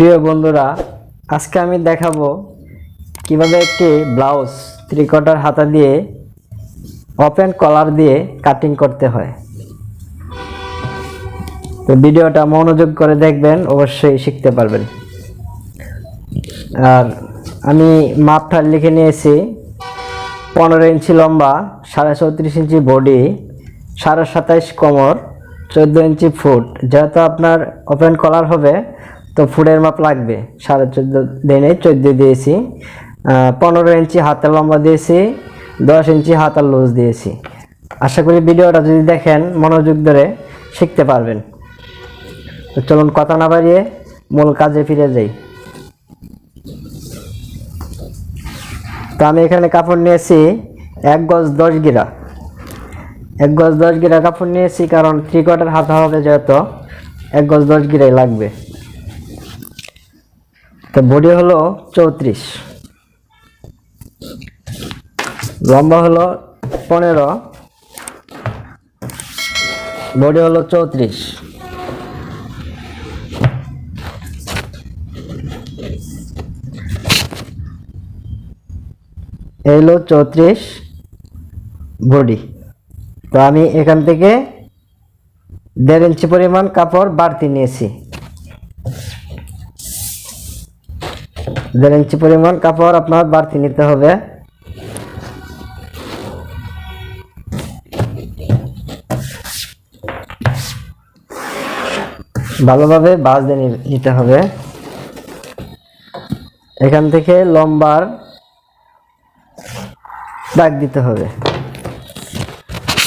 প্রিয় বন্ধুরা, আজকে আমি দেখাবো কীভাবে একটি ব্লাউজ থ্রি কোয়ার্টার হাতা দিয়ে ওপেন কলার দিয়ে কাটিং করতে হয়। তো ভিডিওটা মনোযোগ করে দেখবেন, অবশ্যই শিখতে পারবেন। আর আমি মাপটা লিখে নিয়েছি, পনেরো ইঞ্চি লম্বা, সাড়ে চৌত্রিশ ইঞ্চি বডি, সাড়ে সাতাইশ কোমর, চোদ্দ ইঞ্চি ফুট। যেহেতু আপনার ওপেন কলার হবে তো ফুটের মাপ লাগবে। সাড়ে চোদ্দ দিনে চোদ্দ দিয়েছি। পনেরো ইঞ্চি হাতের লম্বা দিয়েছি, দশ ইঞ্চি হাতার লুজ দিয়েছি। আশা করি ভিডিওটা যদি দেখেন, মনোযোগ ধরে শিখতে পারবেন। তো চলুন কথা না বাড়িয়ে মূল কাজে ফিরে যাই। তো আমি এখানে কাপড় নিয়েছি এক গজ দশ গিরা। এক গজ দশ গিরা কাপড় নিয়েছি, কারণ থ্রি কোয়ার্টার হাতা হবে যেহেতু, এক গজ দশ গিরাই লাগবে। তো বডি হলো চৌত্রিশ। লম্বা হলো পনেরো। বডি হলো চৌত্রিশ। এই হলো চৌত্রিশ বডি। তো আমি এখান থেকে দেড় ইঞ্চি পরিমাণ কাপড় বাড়তি নিয়েছি। দেড় ইঞ্চি পরিমাণ কাপড় আপনার বাড়তি নিতে হবে। ভালোভাবে বাজ দিয়ে নিতে হবে। এখান থেকে লম্বার দাগ দিতে হবে।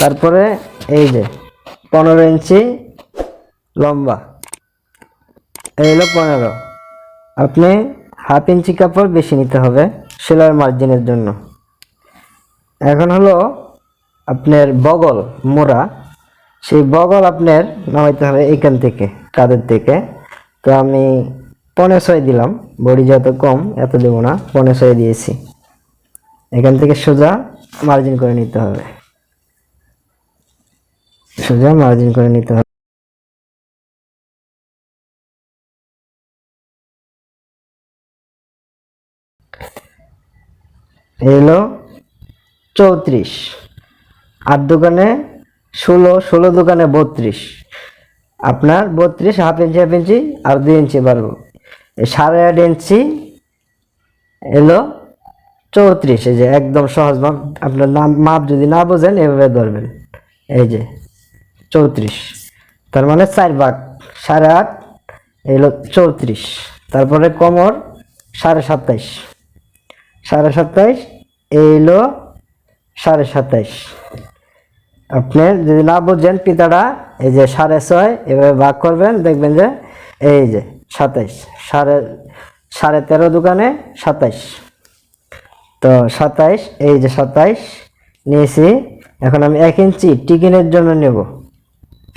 তারপরে এই যে পনেরো ইঞ্চি লম্বা, এই হলো পনেরো। আপনি হাফ ইঞ্চি কাপড় বেশি নিতে হবে সেলাই মার্জিনের জন্য। এখন হলো আপনার বগল, মোড়া। সেই বগল আপনার নামাইতে হবে এখান থেকে কাদের থেকে। তো আমি পনে ছয় দিলাম, বডি যত কম এত দেবো না পনে ছয় দিয়েছি। এখান থেকে সোজা মার্জিন করে নিতে হবে। সোজা মার্জিন করে নিতে হবে। এই হলো চৌত্রিশ। আর দোকানে ষোলো ষোলো দোকানে বত্রিশ। আপনার বত্রিশ, হাফ ইঞ্চি হাফ ইঞ্চি আর দুই ইঞ্চি বাড়বো। সাড়ে আট ইঞ্চি এলো চৌত্রিশ। এই যে একদম সহজ মাপ। আপনার নাম, মাপ যদি না বোঝেন, এভাবে ধরবেন। এই যে চৌত্রিশ। তার মানে চার ভাগ। সাড়ে আট এলো চৌত্রিশ। তারপরে কোমর সাড়ে সাতাইশ। সাড়ে সাতাইশ এইলো সাড়ে সাতাইশ। আপনি যদি না বুঝেন পিতাটা এই যে সাড়ে ছয়, এভাবে ভাগ করবেন, দেখবেন যে এই যে সাতাইশ, সাড়ে সাড়ে তেরো দোকানে সাতাইশ। তো সাতাইশ, এই যে সাতাইশ, নিয়েছি। এখন আমি এক ইঞ্চি টিকিনের জন্য নেব।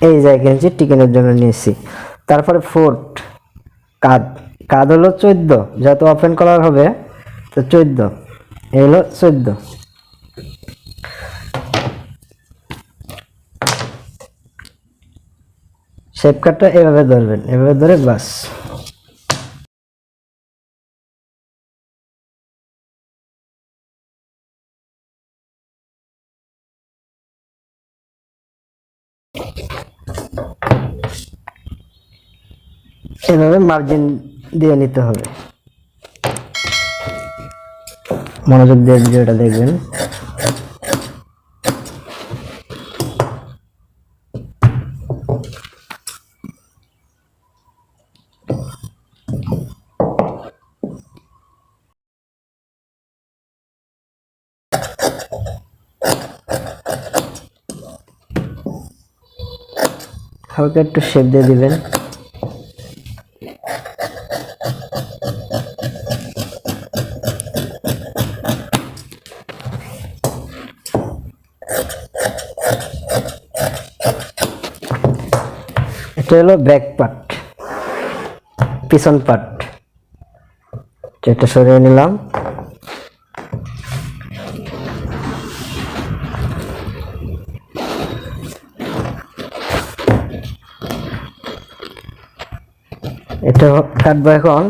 এই যে এক ইঞ্চি টিকিনের জন্য নিয়েছি। তারপরে ফুট কাদ কাদ হলো চোদ্দ যেহেতু ওপেন কলার হবে তো চোদ্দ। এই হলো চোদ্দ। শেপ কাটটা এভাবে ধরবেন, এভাবে ধরে বাস এভাবে মার্জিন দিয়ে নিতে হবে। মনোযোগ দিয়ে ভিডিওটা দেখবেন। হালকা একটু শেপ দিয়ে দিবেন। এটা হলো ব্যাক পার্ট, পিছন পার্ট। এটা সরিয়ে নিলাম। এটা কাটবো এখন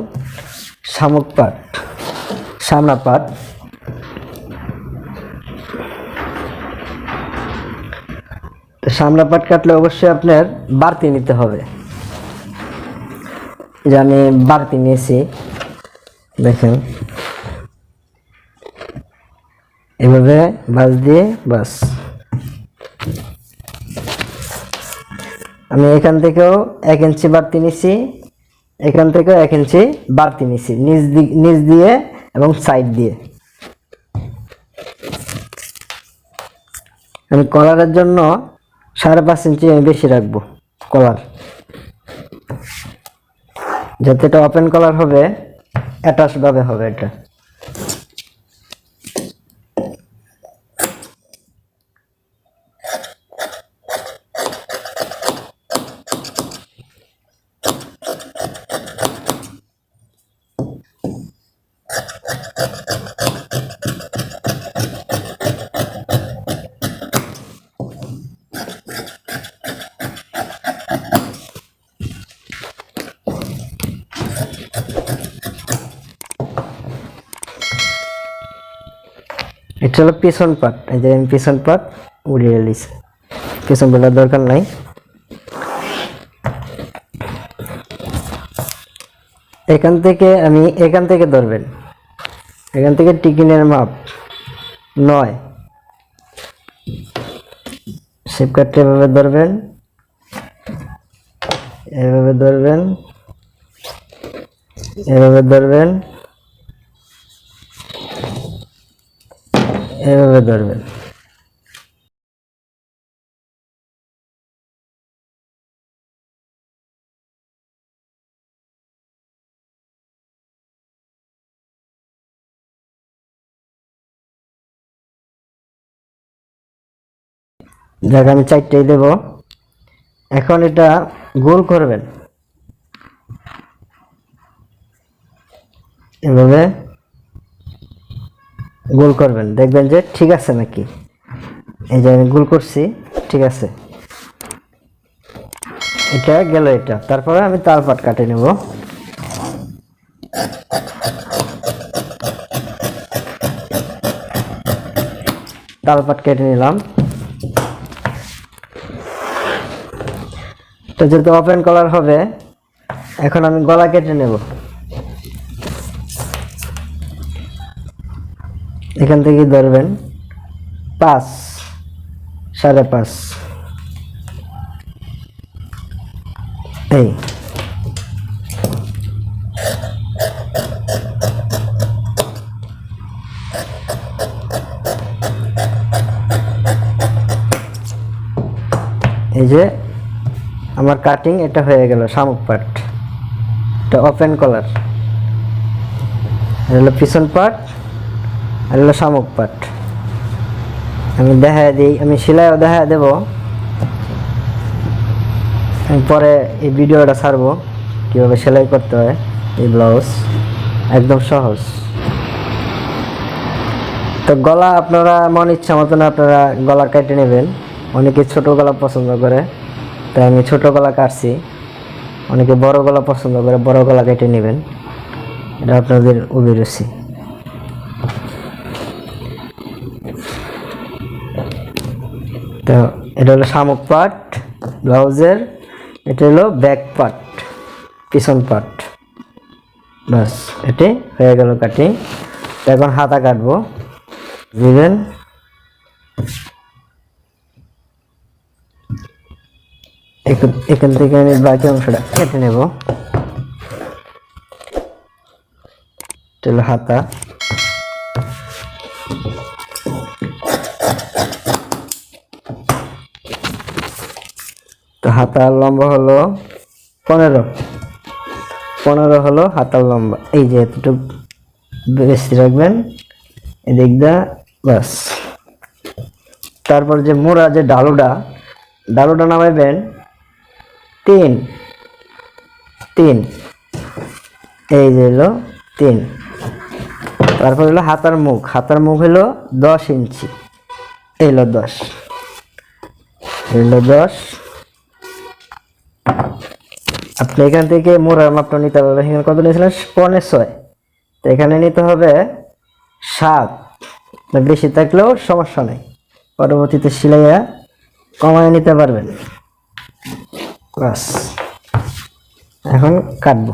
শামুক পাট সামনা পাট সামনা পাট কাটলে অবশ্যই আপনার বাড়তি নিতে হবে। যে আমি বাড়তি নিয়েছি, দেখেন। এভাবে বাস দিয়ে বাস আমি এখান থেকেও এক ইঞ্চি বাড়তি নিছি এখান থেকেও এক ইঞ্চি বাড়তি নিছি নিচ দিক নিচ দিয়ে এবং সাইড দিয়ে। আমি কলারের জন্য সাড়ে পাঁচ ইঞ্চি আমি বেশি রাখব কলার যাতে এটা ওপেন কলার হবে অ্যাটাচ ভাবে হবে এটা। এটা হলো পিছন পাট। এই যে আমি পিছন পাট উড়িয়ে নিছি পিছন পাটার দরকার নাই। এখান থেকে আমি এখান থেকে ধরবেন। এখান থেকে টিকিনের মাপ নয়। শেপ কাটটা এভাবে ধরবেন। এভাবে ধরবেন। এভাবে ধরবেন। এভাবে ধরবেন। যাক আমি চারটেই দেব। এখন এটা গোল করবেন। এভাবে গোল করবেন। দেখবেন যে ঠিক আছে নাকি? এই যে আমি গোল করছি, ঠিক আছে। এটা গেল এটা। তারপরে আমি তাল পাট কাটে নেব। তাল পাট কেটে নিলাম। তো যেহেতু ওপেন কলার হবে, এখন আমি গলা কেটে নেব। এখান থেকে ধরবেন পাঁচ, সাড়ে পাঁচ। এই। এই যে আমার কাটিং এটা হয়ে গেল শামুক পার্ট এটা ওপেন কলার এটা হলো পিছন পাট হলো শামুক পাট আমি দেখা দিই, আমি সেলাইও দেখা দেব। আমি পরে এই ভিডিওটা ছাড়বো, কীভাবে সেলাই করতে হয়, এই ব্লাউজ। একদম সহজ। তো গলা আপনারা মন ইচ্ছা মতন আপনারা গলা কেটে নেবেন। অনেকে ছোট গলা পছন্দ করে, তাই আমি ছোট গলা কাটছি। অনেকে বড় গলা পছন্দ করে, বড় গলা কেটে নেবেন। এটা আপনাদের অভিরুচি। তো এটা হলো শামুক পাট, ব্লাউজের, এটা হলো ব্যাক পাট, পিছন পাট। বাস এটি হয়ে গেল কাটিং। এখন হাতা কাটবো। দিবেন এখান- থেকে আমি বাকি অংশটা কেটে নেব। হাতা। তো হাতার লম্বা হলো পনেরো। পনেরো হলো হাতার লম্বা। এই যে এতটুকু বেশি রাখবেন। এদিক দা বাস তারপর যে মোড়া, যে ডালুটা ডালুটা নামাইবেন। তিন। তিন। এই যে হলো তিন। তারপর হলো হাতার মুখ। হাতার মুখ হলো দশ ইঞ্চি। এই হলো দশ। এই হলো দশ। আপনি এখান থেকে মোড়ার মাপটা নিতে পারবেন এখানে কত নিয়েছিলেন? পনে ছয়। তো এখানে নিতে হবে সাত। বেশি থাকলেও সমস্যা নেই। পরবর্তীতে সিলাইয়া কমায় নিতে পারবেন। এখন কাটবো।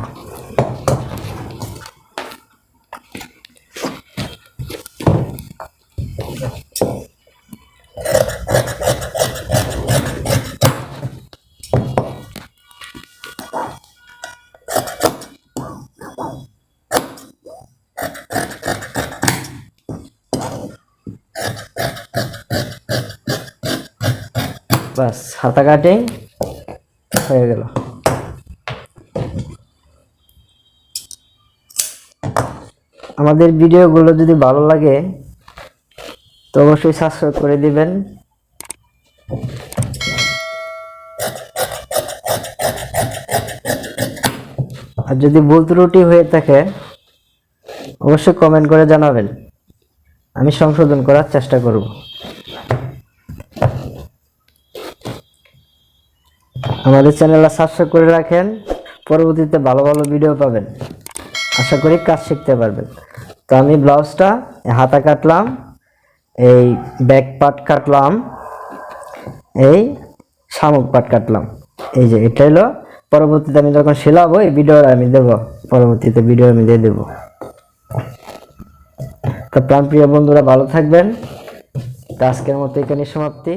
বাস, হাতা কাটিং হয়ে গেল। আমাদের ভিডিওগুলো যদি ভালো লাগে, তো অবশ্যই সাবস্ক্রাইব করে দিবেন। আর যদি ভুল ত্রুটি হয়ে থাকে, অবশ্যই কমেন্ট করে জানাবেন। আমি সংশোধন করার চেষ্টা করব। আমাদের চ্যানেলটা সাবস্ক্রাইব করে রাখেন। পরবর্তীতে ভালো ভালো ভিডিও পাবেন। আশা করি কাজ শিখতে পারবেন। তো আমি ব্লাউজটা হাতা কাটলাম, এই ব্যাক পার্ট কাটলাম, এই শামুক পার্ট কাটলাম। এই যে, এটা হলো পরবর্তীতে আমি যখন সেলাবো এই ভিডিও আমি দেবো। পরবর্তীতে ভিডিও আমি দিয়ে দেবো। তো প্রাণপ্রিয় বন্ধুরা, ভালো থাকবেন। তো আজকের মতো এখানে সমাপ্তি।